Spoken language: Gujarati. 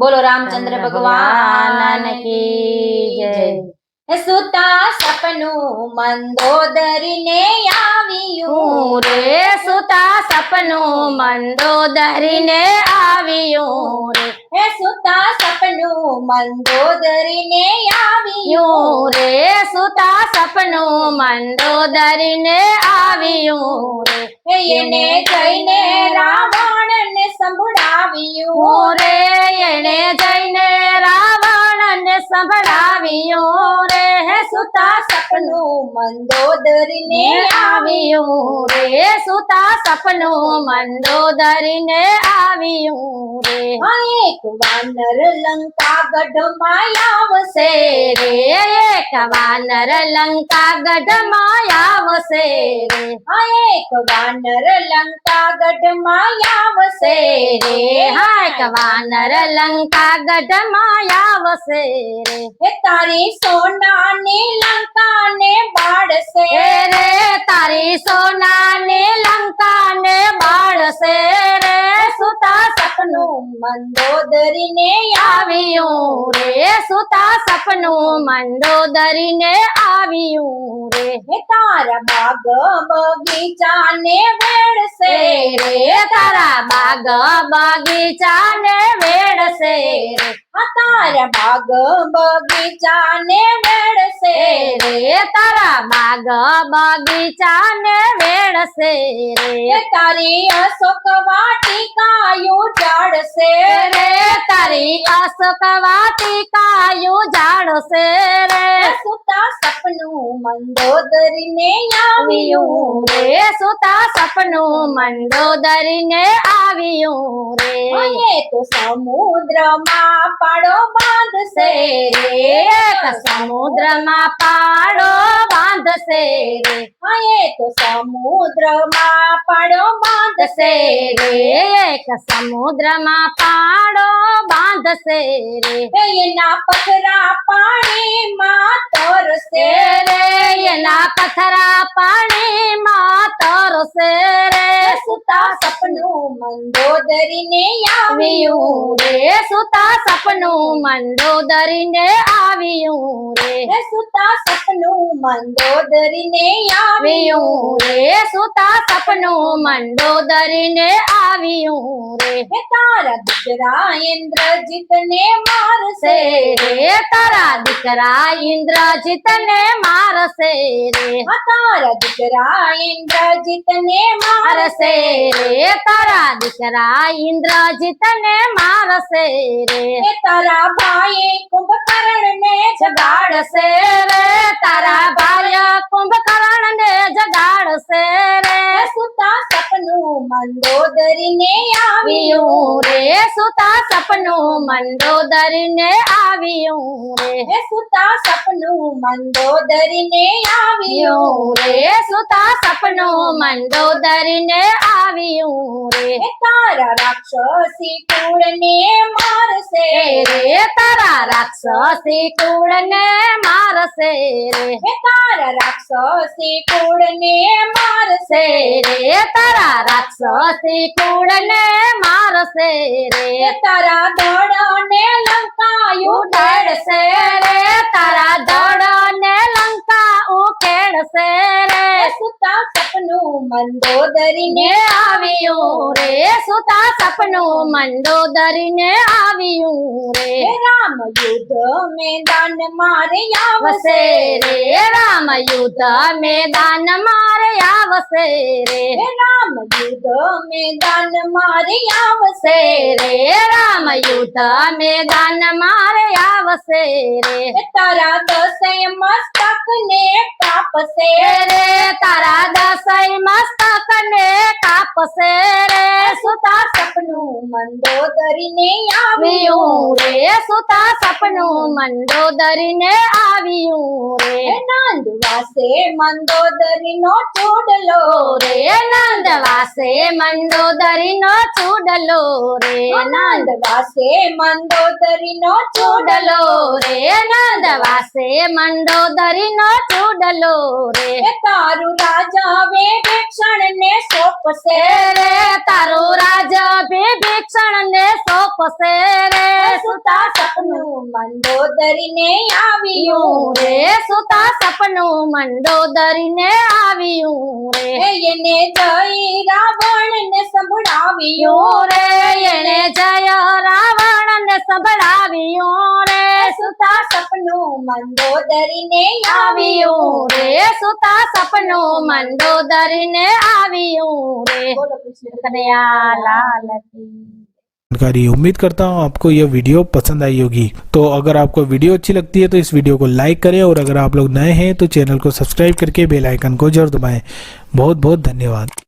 બોલો રામચંદ્ર ભગવાન કી જય સુતા સપનું મંદોદરી ને આવ્યું રે સુતા સપનું મંદોદરી ને આવ્યું રે હે સુતા સપનું મંદોદરી ને આવ્યું રે સુતા સપનું મંદોદરી ને આવ્યું રે એને જઈને રાવણ ને સંભળ સંભળાવ્યું રે એને જઈને રાવણને સંભળાવ્યું સુતા સપનું મંદોદરીને આવ્યું રે સુતા સપનું મંદોદરીને આવ્યું રે એક વાનર લંકા ગઢમાં આવશે રે એક વાનર લંકા ગઢમાં આવશે રે એક વાનર લંકા ગઢમાં આવશે રે હા એક વાનર લંકા ગઢમાં આવશે રે તારી સોનાની લંકા તાને બાળસે રે તારી સોના ને લંકા ને બાળસે રે સુતા સપનું મંડોદરીને આવ્યુ રે સુતા સપનું મંડોદરીને આવ્યુ રે હે તારા બાગ બગીચા ને વેડસે રે તારા બાગ બગીચા ને વેડસે રે तारा बाग बगीचा ने वेड़ से रे तारा माग बगीचा ने वेड़ से रे तारी अशोक वाटिकायु जाड़ से रे तारी अशोक वाटिकायु जाड़ से रे सुता सपनू मंदोदरी ने आवियो रे सुता सपनू मंदोदरी ने आ આવ્યું રે તો સમુદ્રમાં પાડો બાંધશે રે સમુદ્રમાં પાડો બાંધશે રે હયે તો સમુદ્રમાં પાડો બાંધશે રે સમુદ્રમાં પાડો બાંધશે રે એના પથરા પાણીમાં તરશે રે એના પથરા પાણીમાં તરશે રે સુતા સપના મંદોદરીને આવ્યું રે સુતા સપનું મંદોદરીને આવ્યું રે સુતા સપનું મંદોદરીને આવ્યું રે સુતા સપનું મંદોદરીને આવ્યું રે તારા દીકરા ઇન્દ્રજીતને મારશે રે તારા દીકરા ઇન્દ્રજીતને મારશે રે તારા દીકરા ઇન્દ્રજીતને મારશે રે તારા દીકરા આ ઇન્દ્રજીત ને મારશે રે તારા ભાઈ કુંભકર્ણ ને જગાડશે રે ने रे सुता सपनो मंदोदर ने रे सुता सपनो मंदोदर ने रे सुता सपनो मंदोदर ने रे तारा राक्षसी टूड़ने मार से रे तारा राक्षसी टूड़ने मार से रे तारा राक्षसी टूड़ने मार से रे तारा राक्षसी કુળ ને મારશે રે તારા દડ ને લંકાયું દડશે રે તારા દડ સપનું મંદોદરીને આવ્યું રે સુતા સપનું મંદોદરીને આવ્યું રે રામ યુદ્ધ મેદાન મારે આવશે રે રામ યુદ્ધ મેદાન મારે આવશે રે રામ યુદ્ધ મેદાન મારે આવશે રે રામ યુદ્ધ મેદાન મારે આવશે રે તારા દસે મસ્તક ને કાપશે રે તારા દસ લઈ મસ્તા કને તાપસે રે સુતા સપનું મંદોદરીને આવ્યું રે સુતા સપનું મંદોદરીને આવ્યું રે નંદ વાસે મંદોદરીનો ચૂડલો રે નંદ વાસે મંદોદરીનો ચૂડલો રે નંદ વાસે મંદોદરીનો ચૂડલો રે વાસે મંડો ધરીનો ચૂડલો રે તારું રાજા વિભીષણ ને સોપસે રે તારું રાજા વિભીષણ ને સોપસે રે મંદોદરીને આવ્યું રે સુતા સપનું મંદોદરીને આવ્યું રે એને જય રાવણને સંભળાવ્યું રે એને જય રાવણને સંભળાવ્યું રે સુતા સપનું મંદોદરીને આવ્યું રે સુતા સપનું મંદોદરીને આવ્યું રે બોલો કૃષ્ણ કનૈયા લાલ કી जानकारी उम्मीद करता हूँ आपको यह वीडियो पसंद आई होगी तो अगर आपको वीडियो अच्छी लगती है तो इस वीडियो को लाइक करें और अगर आप लोग नए हैं तो चैनल को सब्सक्राइब करके बेलाइकन को जरूर दबाएँ बहुत बहुत धन्यवाद